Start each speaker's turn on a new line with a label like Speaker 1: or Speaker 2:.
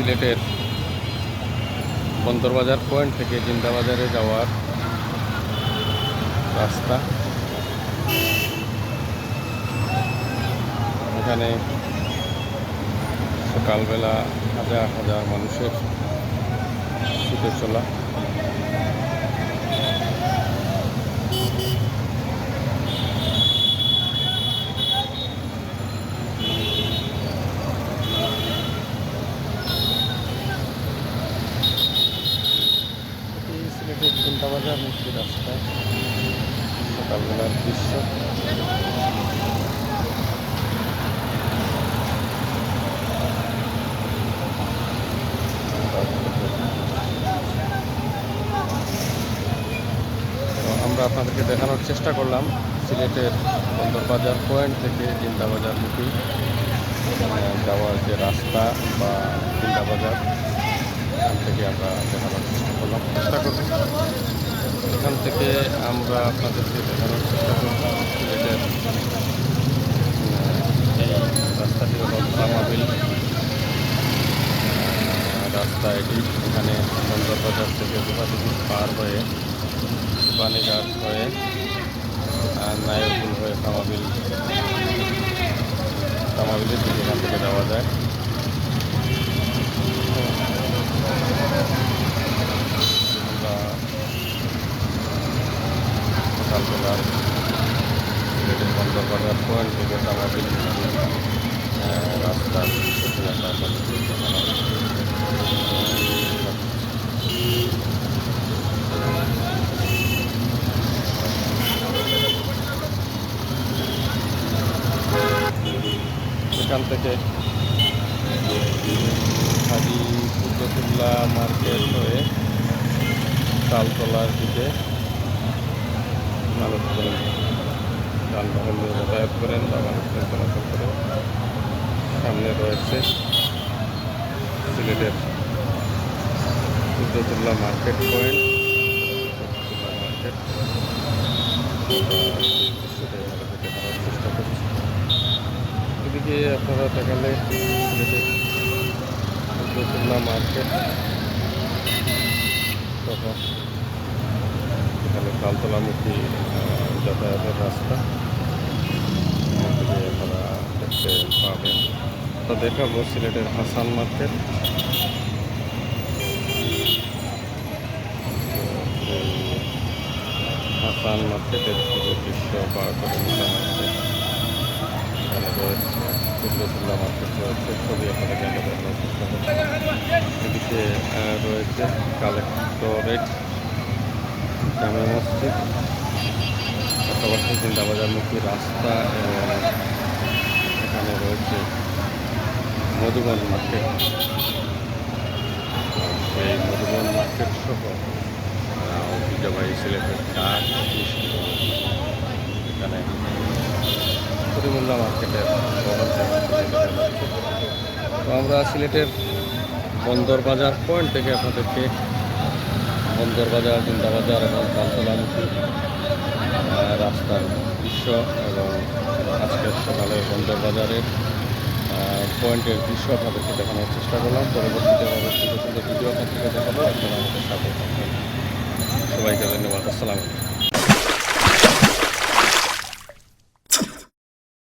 Speaker 1: সিলেটের বন্দরবাজার পয়েন্ট থেকে জিন্দাবাজারে যাওয়ার রাস্তা। এখানে সকালবেলা হাজার হাজার মানুষের ছুটে চলা এটি সিলেটের চিন্তাবাজার মুক্তি রাস্তা সকালবেলার দৃশ্য। আমরা আপনাদেরকে দেখানোর চেষ্টা করলাম সিলেটের বন্দরবাজার পয়েন্ট থেকে জিন্দাবাজার মুখী যাওয়ার যে রাস্তা বা জিন্দাবাজার। এখান থেকে আমরা দেখানোর চেষ্টা করলাম। চেষ্টা করব। এখান থেকে আমরা আপনাদেরকে দেখানোর চেষ্টা করব। সিলেটের এই রাস্তাটি হল ফার্মাবিল রাস্তা এটি এখানে বন্দরবাজার থেকে দুপাতিপুর পার হয়ে পানিঘাট হয়ে নায়কপুর হয়ে কামাবিল কামাবিলের দিকে এখান থেকে যাওয়া যায় আমরা সকালবেলার সিলেটের বন্দরবাজার পয়েন্ট থেকে রাস্তার সেটি আমরা আপনাদেরকে এখান থেকে হাজি কুদ্দতুল্লাহ মার্কেট হয়ে তালতলার দিকে যাতায়াত করেন বা সামনে রয়েছে সিলেটের কুদ্দতুল্লাহ মার্কেট পয়েন্ট চেষ্টা এদিকে আপনারা দেখালে রসুল্লা মার্কেট সহ আহ, যাতায়াতের রাস্তা। আপনারা দেখতে পাবেন। তো দেখাবো সিলেটের হাসান মার্কেট। হাসান মার্কেটের দৃশ্য বা করিমুল্লা মার্কেট এখানে রয়েছে রয়েছে কালেক্টরেট জামে মসজিদ পাশাপাশি জিন্দাবাজারমুখী রাস্তা এখানে রয়েছে মধুবন মার্কেট। সেই মধুবন মার্কেট সহ ঐতিহ্যবাহী সিলেটের মিষ্টি এখানে করিমুল্লা মার্কেটের। তো আমরা সিলেটের বন্দর বাজার পয়েন্ট থেকে আপনাদেরকে বন্দর বাজার জিন্দাবাজার এবং কালতলামুখী আহ, রাস্তার দৃশ্য এবং আজকের সকালে বন্দর বাজারের পয়েন্টের দৃশ্য আপনাদেরকে দেখানোর চেষ্টা করলাম। পরবর্তীতে আমাদের সুন্দর সুন্দর ভিডিও আপনাদেরকে দেখাবো। আপনারা আমাদের সাথে সবাইকে ধন্যবাদ। আসসালামু আলাইকুম।